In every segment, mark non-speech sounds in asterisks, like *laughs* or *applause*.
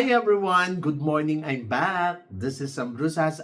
Hi everyone! Good morning! I'm back! This is Sam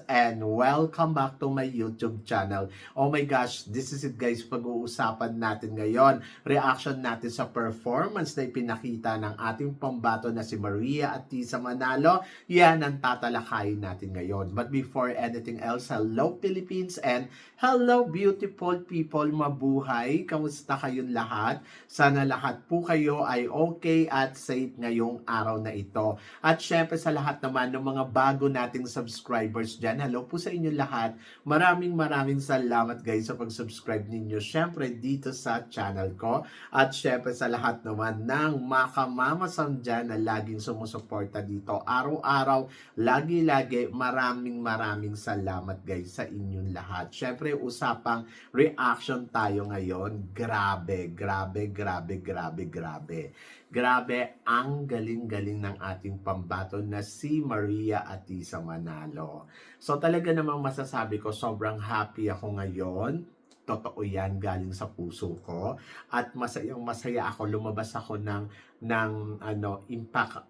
and welcome back to my YouTube channel. Oh my gosh, this is it guys. Pag-uusapan natin ngayon, reaction natin sa performance na ipinakita ng ating pambato na si Maria at Tisa Manalo. Yan ang tatalakayin natin ngayon. But before anything else, hello Philippines and hello beautiful people! Mabuhay! Kamusta kayong lahat? Sana lahat po kayo ay okay at safe ngayong araw na ito. At syempre sa lahat naman ng mga bago nating subscribers dyan, hello po sa inyo lahat. Maraming maraming salamat guys sa pag-subscribe ninyo. Syempre dito sa channel ko. At syempre sa lahat naman ng makamamasam dyan na laging sumusuporta dito. Araw-araw, lagi-lagi, maraming maraming salamat guys sa inyong lahat. Syempre usapang reaction tayo ngayon. Grabe, grabe, grabe, grabe, grabe. Grabe, ang galing-galing ng ating pambato na si Maria Atisa Manalo. So talaga namang masasabi ko, sobrang happy ako ngayon. Totoo yan, galing sa puso ko. At masayang masaya ako, lumabas ako ng, ng ano, impact,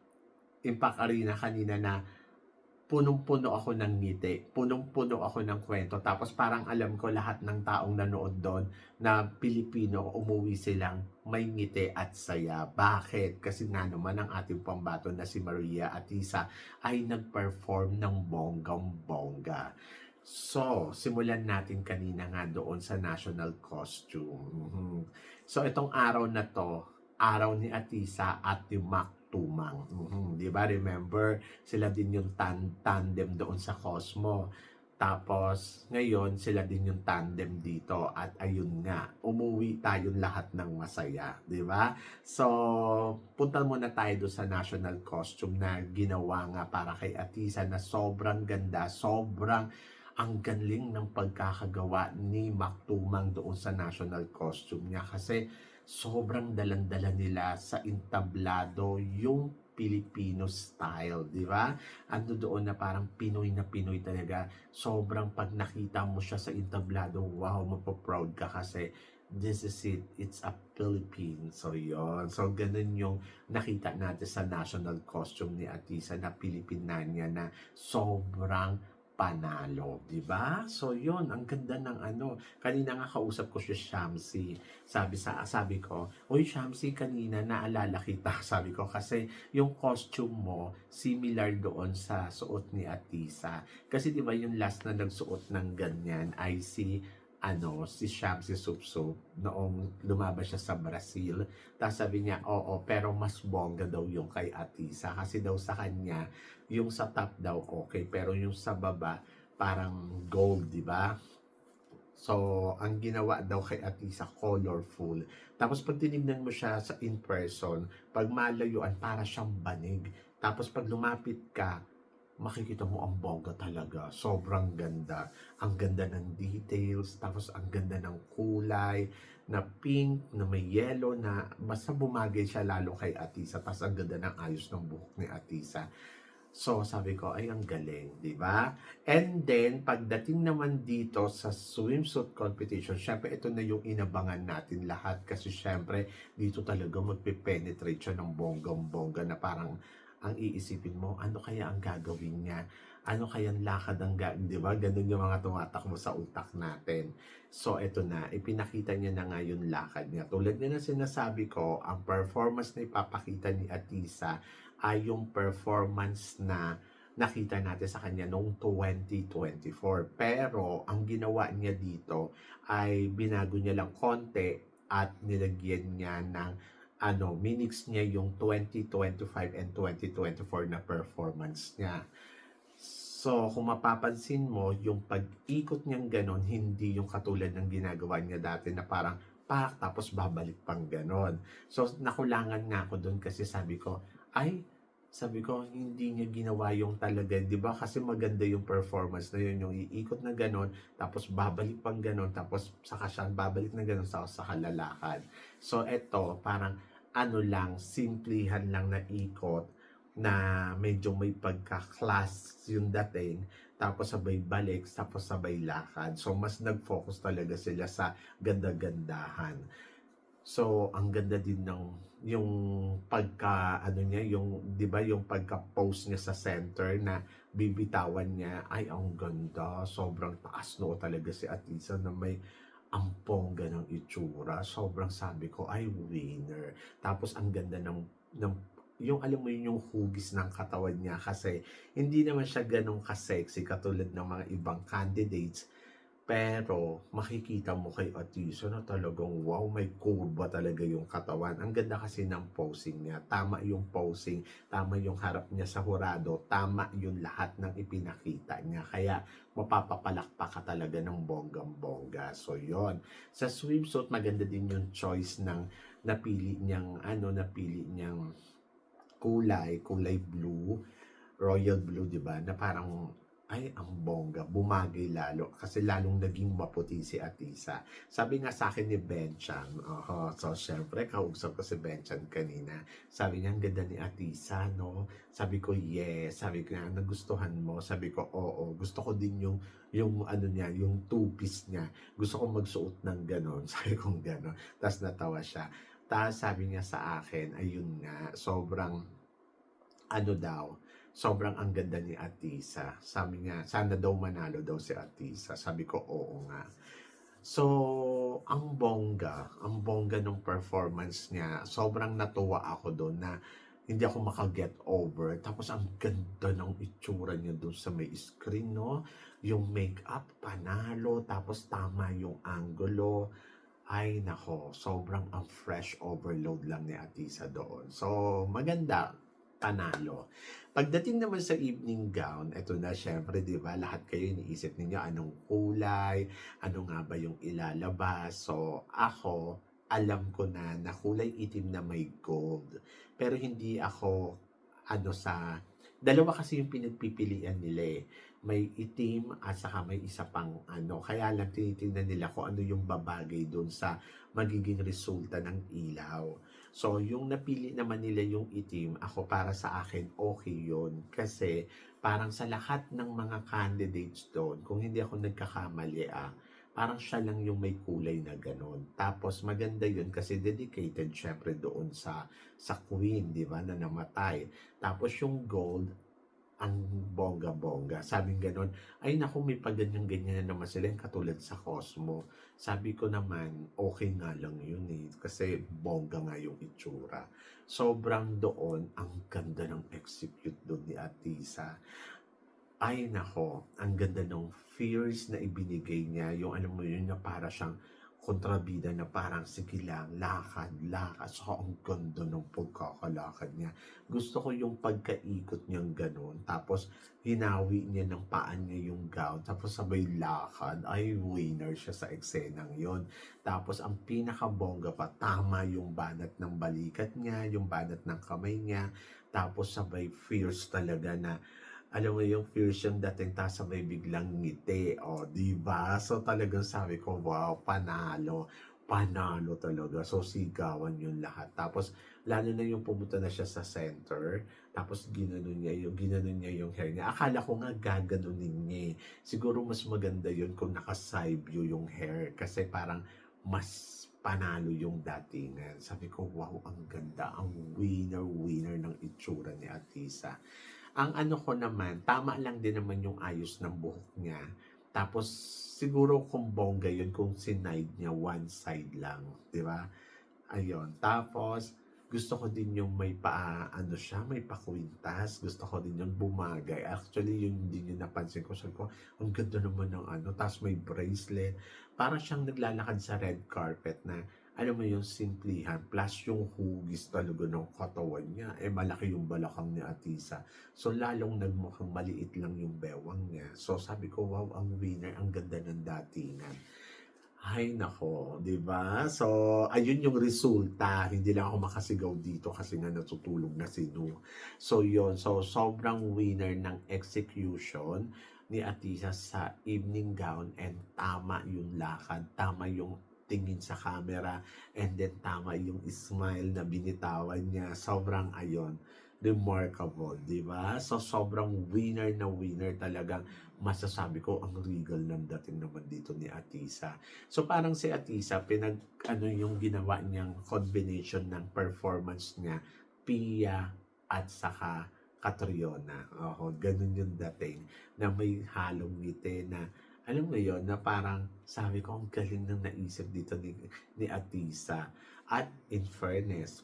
impact arena kanina na punong-puno ako ng ngiti, punong-puno ako ng kwento. Tapos parang alam ko lahat ng taong nanood doon na Pilipino, umuwi silang may ngiti at saya. Bakit? Kasi nga naman ang ating pambato na si Maria Atisa ay nag-perform ng bonggang-bongga. So, simulan natin kanina nga doon sa national costume. Mhm. So, itong araw na to, araw ni Atisa at ni Mac Tumang. Mhm. Di ba? Remember, sila din yung tan- tandem doon sa Cosmo. Tapos, ngayon, sila din yung tandem dito. At ayun nga, umuwi tayong lahat ng masaya. Di ba? So, punta muna tayo doon sa national costume na ginawa nga para kay Atisa na sobrang ganda, sobrang ang galing ng pagkakagawa ni Maktumang doon sa national costume niya. Kasi sobrang dalandala nila sa entablado yung Filipino style, di ba? Ando doon na parang Pinoy na Pinoy talaga. Sobrang pag nakita mo siya sa entablado, wow, mapaproud ka kasi this is it, it's a Philippine. So, yon So, ganun yung nakita natin sa national costume ni Atisa na Pilipinanya na sobrang panalo, di ba? So, yon ang ganda ng ano. Kanina nga kausap ko si Shamsi. Sabi sa sabi ko, "Oy Shamsi, kanina naalala kita." *laughs* Sabi ko kasi yung costume mo similar doon sa suot ni Atisa. Kasi 'di ba yung last na nagsuot ng ganyan ay si ano, si Shamsi Supsup noong lumabas siya sa Brazil. Tapos sabi niya, oo, pero mas bongga daw yung kay Atisa. Kasi daw sa kanya, yung sa top daw okay, pero yung sa baba, parang gold, di ba? So, ang ginawa daw kay Atisa, colorful. Tapos pag tinignan mo siya sa in person, pag malayuan, para siyang banig. Tapos pag lumapit ka, makikita mo ang bongga talaga. Sobrang ganda. Ang ganda ng details, tapos ang ganda ng kulay, na pink, na may yellow, na basta bumagay siya lalo kay Atisa. Tapos ang ganda ng ayos ng buhok ni Atisa. So, sabi ko, ay, ang galing, di ba? And then, pagdating naman dito sa swimsuit competition, syempre, ito na yung inabangan natin lahat. Kasi syempre, dito talaga magpe-penetrate siya ng bonggang-bongga na parang ang iisipin mo, ano kaya ang gagawin niya? Ano kaya ang lakad ang gagawin? Di ba? Ganun yung mga tumatakbo sa utak natin. So, ito na. Ipinakita niya na nga yung lakad niya. Tulad nga na sinasabi ko, ang performance na ipapakita ni Atisa ay yung performance na nakita natin sa kanya noong 2024. Pero, ang ginawa niya dito ay binago niya lang konti at nilagyan niya ng ano, minix niya yung 2025 and 2024 na performance niya. So, kung mapapansin mo, yung pag-ikot niyang ganon, hindi yung katulad ng ginagawa niya dati na parang pak, tapos babalik pang ganon. So, nakulangan nga ako doon kasi sabi ko, ay, sabi ko, hindi niya ginawa yung talaga, di ba? Kasi maganda yung performance na yun, yung iikot na ganon, tapos babalik pang ganon, tapos saka siya babalik na ganon, sa saka lalakad. So, eto, parang ano lang, simplihan lang na ikot na medyo may pagka-class yung dating, tapos sabay balik, tapos sabay lakad. So, mas nag-focus talaga sila sa ganda-gandahan. So, ang ganda din ng yung pagka ano niya, yung 'di ba yung pagka-pose niya sa center na bibitawan niya, ay ang ganda. Sobrang taas noo talaga si Atisa na may ang bongga ng itsura. Sobrang sabi ko, ay winner. Tapos ang ganda ng ng yung alam mo yun yung hugis ng katawan niya kasi hindi naman siya ganun ka-sexy katulad ng mga ibang candidates pero makikita mo kay Atisa na talagang wow, may kurba talaga yung katawan. Ang ganda kasi ng posing niya. Tama yung posing, tama yung harap niya sa hurado, tama yung lahat ng ipinakita niya. Kaya mapapapalakpak ka talaga ng bonggang-bongga. So yon Sa swimsuit, maganda din yung choice ng napili niyang, ano, napili niyang kulay, kulay blue, royal blue, di ba? Na parang ay, ang bongga, bumagay lalo. Kasi lalong naging maputi si Atisa. Sabi nga sa akin ni Benchan, oho, so syempre, kausap ko si Benchan kanina. Sabi niya, ang ganda ni Atisa, no? Sabi ko, yes. Sabi ko, nagustuhan mo? Sabi ko, oo. Gusto ko din yung, yung ano niya, yung two-piece niya. Gusto ko magsuot ng ganon. *laughs* Sabi ko, ganon. Tapos natawa siya. Tapos sabi niya sa akin, ayun nga, sobrang, ano daw, sobrang ang ganda ni Atisa. Sabi niya, sana daw manalo daw si Atisa. Sabi ko, oo nga. So, ang bongga, ang bongga ng performance niya, sobrang natuwa ako doon na hindi ako makaget over. Tapos ang ganda ng itsura niya doon sa may screen, no? Yung makeup, panalo, tapos tama yung angulo. Ay, nako, sobrang ang fresh overload lang ni Atisa doon. So, maganda, panalo. Pagdating naman sa evening gown, eto na syempre, di ba, lahat kayo iniisip ninyo anong kulay, ano nga ba yung ilalabas. So, ako, alam ko na na kulay itim na may gold. Pero hindi ako, ano sa, dalawa kasi yung pinagpipilian nila eh. May itim at saka may isa pang ano. Kaya lang tinitingnan nila kung ano yung babagay doon sa magiging resulta ng ilaw. So, yung napili naman nila yung itim, ako para sa akin, okay yun. Kasi, parang sa lahat ng mga candidates doon, kung hindi ako nagkakamali, ah, parang siya lang yung may kulay na ganun. Tapos, maganda yun kasi dedicated syempre doon sa sa queen, di ba, na namatay. Tapos, yung gold, ang bongga-bongga. Sabing ganun, ay naku, may paganyan-ganyan na naman sila, katulad sa Cosmo. Sabi ko naman, okay nga lang yun eh, kasi bongga nga yung itsura. Sobrang doon, ang ganda ng execute doon ni Atisa. Ay nako, ang ganda ng fears na ibinigay niya, yung alam mo yun na para siyang kontrabida na parang sige lang, lakad, lakad. So, ang ganda ng pagkakalakad niya. Gusto ko yung pagkaikot niyang ganun. Tapos, hinawi niya ng paan niya yung gown. Tapos, sabay lakad. Ay, winner siya sa eksenang yon Tapos, ang pinakabongga pa, tama yung banat ng balikat niya, yung banat ng kamay niya. Tapos, sabay fierce talaga na alam mo yung yung dating tapos sabay biglang ngiti. O, di ba? So talagang sabi ko, wow, panalo. Panalo talaga. So sigawan yun lahat. Tapos lalo na yung pumunta na siya sa center. Tapos ginanon niya yung, ginanon niya yung hair niya. Akala ko nga gaganunin niya eh. Siguro mas maganda yun kung naka-side view yung hair. Kasi parang mas panalo yung datingan. Sabi ko, wow, ang ganda. Ang winner-winner ng itsura ni Atisa. Ang ano ko naman, tama lang din naman yung ayos ng buhok niya. Tapos, siguro kung bongga yun, kung sinide niya, one side lang. Di ba? Ayun. Tapos, gusto ko din yung may pa, ano siya, may pakwintas. Gusto ko din yung bumagay. Actually, yun din yung napansin ko. Sabi ko, ang ganda naman ng ano. Tapos may bracelet. Parang siyang naglalakad sa red carpet na alam mo yung simplihan, plus yung hugis talaga ng katawan niya, eh malaki yung balakang ni Atisa. So lalong nagmukhang maliit lang yung bewang niya. So sabi ko, wow, ang winner, ang ganda ng datingan. Ay nako, 'di ba? So ayun yung resulta. Hindi lang ako makasigaw dito kasi nga natutulog na si Nu. So yon, so sobrang winner ng execution ni Atisa sa evening gown and tama yung lakad, tama yung tingin sa camera and then tama yung smile na binitawan niya. Sobrang ayon. remarkable, di ba? So, sobrang winner na winner talagang masasabi ko ang regal ng dating naman dito ni Atisa. So, parang si Atisa, pinag, ano yung ginawa niyang combination ng performance niya, Pia at saka Catriona. Oo, ganun yung dating na may halong ngiti na alam mo yon na parang sabi ko ang galing ng naisip dito ni, ni Atisa. At in fairness,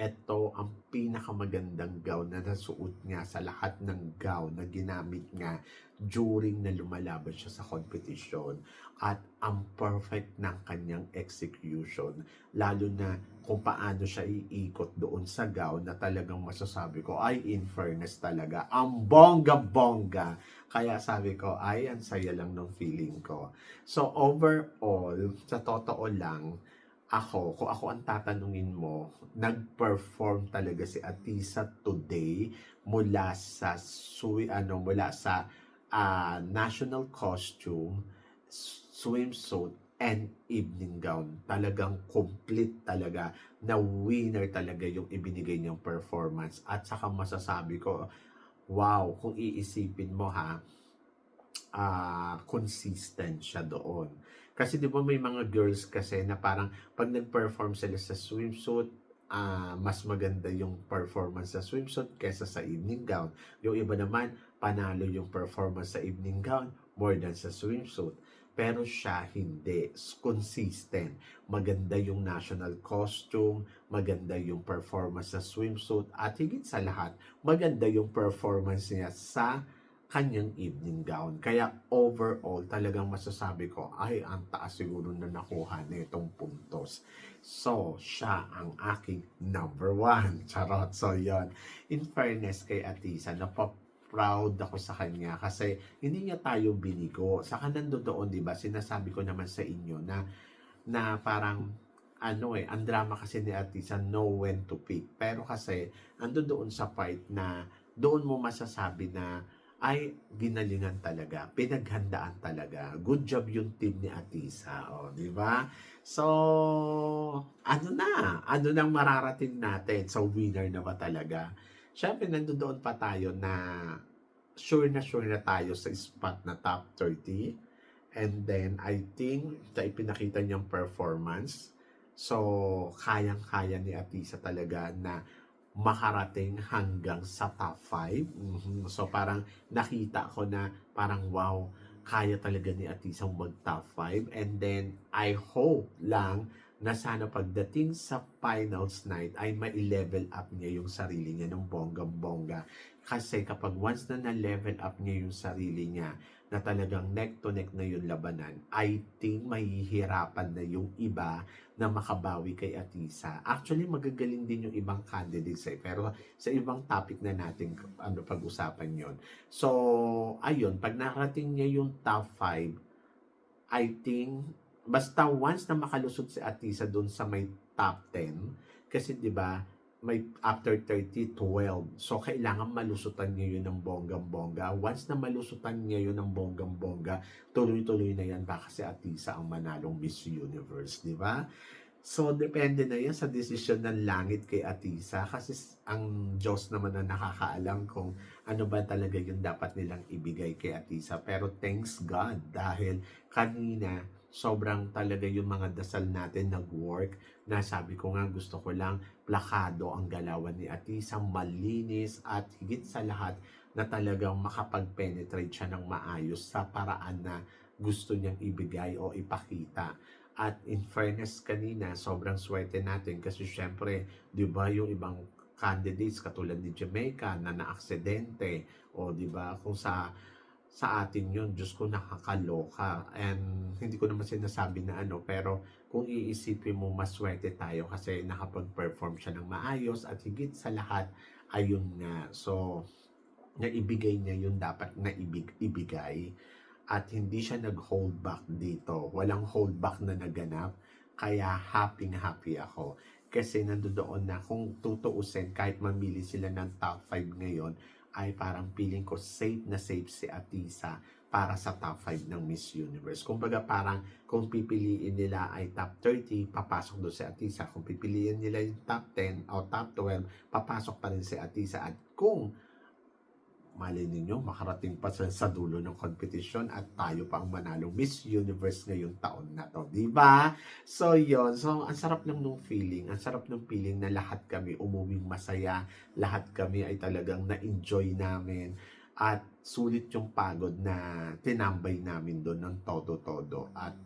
ito ang pinakamagandang gown na nasuot niya sa lahat ng gown na ginamit niya during na lumalaban siya sa competition. At ang perfect ng kanyang execution. Lalo na kung paano siya iikot doon sa gown na talagang masasabi ko, ay in fairness talaga, ang bongga-bongga. Kaya sabi ko, ay ang saya lang ng feeling ko. So overall, sa totoo lang, ako, kung ako ang tatanungin mo, nag-perform talaga si Atisa today mula sa sui, ano, mula sa ah, national costume, swimsuit, and evening gown. Talagang complete talaga na winner talaga yung ibinigay niyang performance. At saka masasabi ko, wow, kung iisipin mo ha, ah consistent siya doon. Kasi 'di ba may mga girls kasi na parang pag nag-perform sila sa swimsuit, ah mas maganda yung performance sa swimsuit kaysa sa evening gown. Yung iba naman, panalo yung performance sa evening gown more than sa swimsuit. Pero siya hindi. Consistent. Maganda yung national costume, maganda yung performance sa swimsuit, at higit sa lahat, maganda yung performance niya sa kanyang evening gown. Kaya overall, talagang masasabi ko, ay, ang taas siguro na nakuha nitong puntos. So, siya ang aking number one. *laughs* Charot. So, yon In fairness kay Atisa, napaproud ako sa kanya kasi hindi niya tayo binigo. Saka nandoon, di ba, sinasabi ko naman sa inyo na, na parang ano eh, ang drama kasi ni Atisa, know when to pick. Pero kasi, ando doon sa part na doon mo masasabi na ay ginalingan talaga, pinaghandaan talaga. Good job yung team ni Atisa, oh, di ba? So, ano na? Ano nang mararating natin? So, winner na ba talaga? Siyempre, nandoon pa tayo na sure na sure na tayo sa spot na top 30. And then, I think, sa ipinakita niyang performance, so, kayang-kaya ni Atisa talaga na makarating hanggang sa top 5. Mhm. So parang nakita ko na parang wow, kaya talaga ni Atisang mag top 5. And then I hope lang na sana pagdating sa finals night ay ma-level up niya yung sarili niya ng bonggang-bongga. Kasi kapag once na na-level up niya yung sarili niya, na talagang neck to neck na yung labanan, I think mahihirapan na yung iba na makabawi kay Atisa. Actually, magagaling din yung ibang candidates eh. Pero sa ibang topic na natin ano pag-usapan yon. So, ayun, pag narating niya yung top 5, I think, basta once na makalusot si Atisa doon sa may top 10, kasi 'di ba may after 30, 12. So, kailangan malusutan niya yun ng bonggang-bongga. Once na malusutan niya yun ng bonggang-bongga, tuloy-tuloy na yan. Baka si Atisa ang manalong Miss Universe, di ba? So, depende na yan sa desisyon ng langit kay Atisa kasi ang Diyos naman na nakakaalam kung ano ba talaga yung dapat nilang ibigay kay Atisa. Pero thanks God dahil kanina sobrang talaga yung mga dasal natin nag-work na sabi ko nga gusto ko lang plakado ang galawan ni Atisa, malinis at higit sa lahat na talagang makapag-penetrate siya ng maayos sa paraan na gusto niyang ibigay o ipakita. At in fairness kanina, sobrang swerte natin kasi syempre, di ba yung ibang candidates katulad ni Jamaica na naaksidente o di ba kung sa sa atin yun, Diyos ko nakakaloka. And hindi ko naman sinasabi na ano pero kung iisipin mo maswerte tayo kasi nakapag-perform siya ng maayos at higit sa lahat ayun nga. So naibigay niya yung dapat na ibig, ibigay. At hindi siya nag-hold back dito. Walang hold back na naganap. Kaya happy na happy ako. Kasi nandoon na kung tutuusin kahit mamili sila ng top 5 ngayon ay parang feeling ko safe na safe si Atisa para sa top 5 ng Miss Universe. Kumbaga parang kung pipiliin nila ay top 30, papasok doon si Atisa. Kung pipiliin nila yung top 10 o top 12, papasok pa rin si Atisa. At kung mali ninyo, makarating pa sa, sa dulo ng competition at tayo pa ang manalo Miss Universe ngayong taon na to. di ba? So, yon So, ang sarap lang nung feeling. Ang sarap ng feeling na lahat kami umuming masaya. Lahat kami ay talagang na-enjoy namin. At sulit yung pagod na tinambay namin doon ng todo-todo. At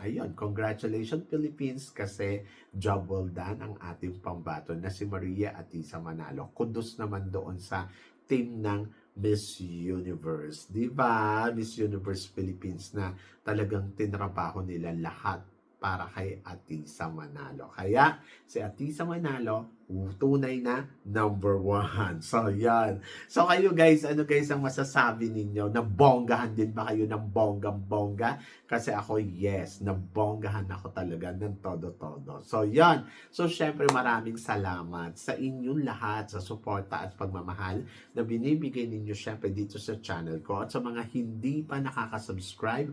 ayun, congratulations Philippines kasi job well done ang ating pambato na si Maria Atisa Manalo. Kudos naman doon sa team ng Miss Universe. Di ba? Miss Universe Philippines na talagang tinrabaho nila lahat para kay Atisa Manalo. Kaya si Atisa Manalo, tunay na number one. So, yan. So, kayo guys, ano guys ang masasabi ninyo? Nabonggahan din ba kayo ng bonggang-bongga? Kasi ako, yes, nabonggahan ako talaga ng todo-todo. So, yan. So, syempre, maraming salamat sa inyong lahat sa suporta at pagmamahal na binibigay ninyo syempre dito sa channel ko. At sa mga hindi pa nakaka-subscribe,